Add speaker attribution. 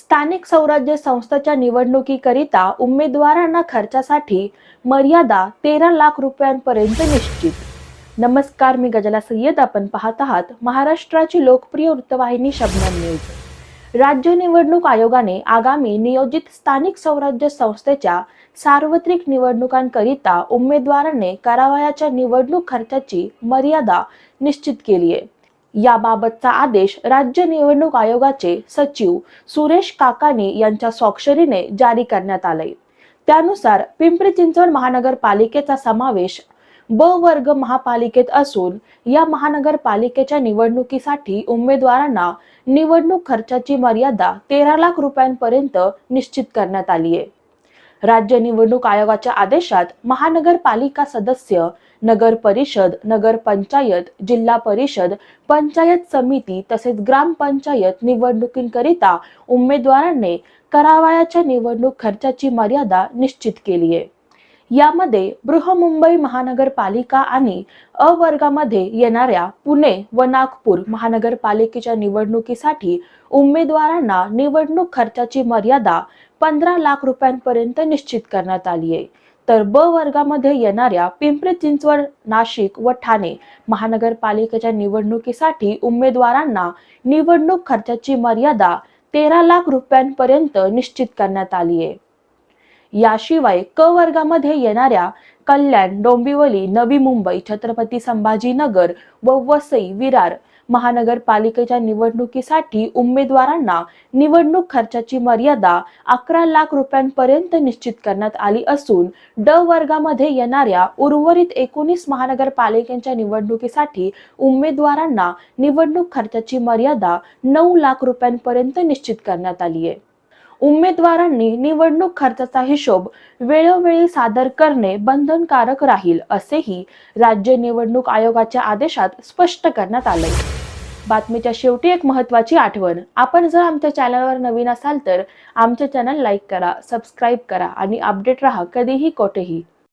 Speaker 1: स्थानिक स्वराज्य संस्थेच्या निवडणुकीकरिता उमेदवारांना खर्चासाठी मर्यादा तेरा लाख रुपयांपर्यंत निश्चित. नमस्कार मी गजला सय्यद. आपण पाहत आहात महाराष्ट्राची लोकप्रिय वृत्तवाहिनी शबनम न्यूज. राज्य निवडणूक आयोगाने आगामी नियोजित स्थानिक स्वराज्य संस्थेच्या सार्वत्रिक निवडणुकांकरिता उमेदवाराने करावयाच्या निवडणूक खर्चाची मर्यादा निश्चित केली आहे याबाबतचा आदेश राज्य निवडणूक आयोगाचे सचिव सुरेश काकानी यांच्या स्वाक्षरीने जारी करण्यात आले त्यानुसार पिंपरी चिंचवड महानगरपालिकेचा समावेश ब वर्ग महापालिकेत असून या महानगरपालिकेच्या निवडणुकीसाठी उमेदवारांना निवडणूक खर्चाची मर्यादा तेरा लाख रुपयांपर्यंत निश्चित करण्यात आली आहे राज्य निवडणूक आयोगाच्या आदेशात महानगरपालिका सदस्य नगर परिषद नगर पंचायत जिल्हा परिषद पंचायत समिती तसेच ग्रामपंचायत निवडणुकींकरिता उमेदवारांनी करावयाच्या निवडणूक खर्चाची मर्यादा निश्चित केली आहे. यामध्ये बृहमुंबई महानगरपालिका आणि अ वर्गामध्ये येणाऱ्या पुणे व नागपूर महानगरपालिकेच्या निवडणुकीसाठी उमेदवारांना निवडणूक खर्चाची मर्यादा पंधरा लाख रुपयांपर्यंत निश्चित करण्यात आली आहे. तर ब वर्गामध्ये येणाऱ्या पिंपरी चिंचवड नाशिक व ठाणे महानगरपालिकेच्या निवडणुकीसाठी उमेदवारांना निवडणूक खर्चाची मर्यादा तेरा लाख रुपयांपर्यंत निश्चित करण्यात आली आहे. याशिवाय क वर्गामध्ये येणाऱ्या कल्याण डोंबिवली नवी मुंबई छत्रपती संभाजीनगर व वसई विरार महानगरपालिकेच्या निवडणुकीसाठी उमेदवारांना निवडणूक खर्चाची मर्यादा अकरा लाख रुपयांपर्यंत निश्चित करण्यात आली असून ड वर्गामध्ये येणाऱ्या उर्वरित एकोणीस महानगरपालिकेच्या निवडणुकीसाठी उमेदवारांना निवडणूक खर्चाची मर्यादा नऊ लाख रुपयांपर्यंत निश्चित करण्यात आली आहे. उमेदवारांनी निवडणूक खर्चाचा हिशोब वेळोवेळी सादर करणे बंधनकारक राहील असेही राज्य निवडणूक आयोगाच्या आदेशात स्पष्ट करण्यात आले बातमीच्या शेवटी एक महत्त्वाची आठवण. आपण जर आमच्या चॅनलवर नवीन असाल तर आमचे चॅनल लाईक करा सबस्क्राईब करा आणि अपडेट राहा कधीही कोठेही.